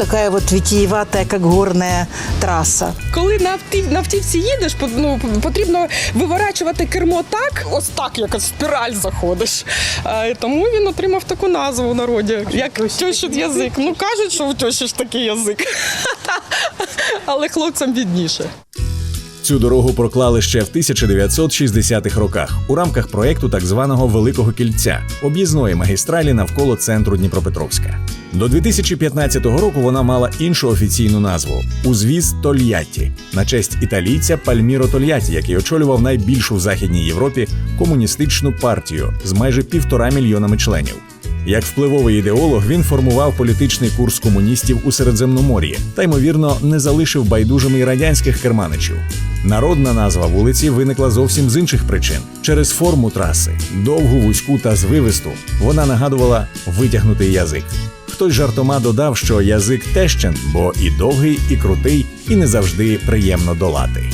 такая вот витиеватая, как горная трасса. Коли на, автів, на автівці їдеш, по- ну, потрібно виворачувати кермо так, ось так, як в спіраль заходиш. Е, тому він отримав таку назву в народі, як тьощин язик. Ну кажуть, що у тьощі ж такий язик. Але хлопцям бідніше. Цю дорогу проклали ще в 1960-х роках у рамках проекту так званого Великого кільця об'їзної магістралі навколо центру Дніпропетровська. До 2015 року вона мала іншу офіційну назву узвіз Тольятті на честь італійця Пальміро Тольятті, який очолював найбільшу в Західній Європі комуністичну партію з майже півтора мільйонами членів. Як впливовий ідеолог він формував політичний курс комуністів у Середземномор'ї та ймовірно не залишив байдужими й радянських керманичів. Народна назва вулиці виникла зовсім з інших причин через форму траси, довгу, вузьку та звивисту. Вона нагадувала витягнутий язик. Хтось жартома додав, що язик тещен, бо і довгий, і крутий, і не завжди приємно долати.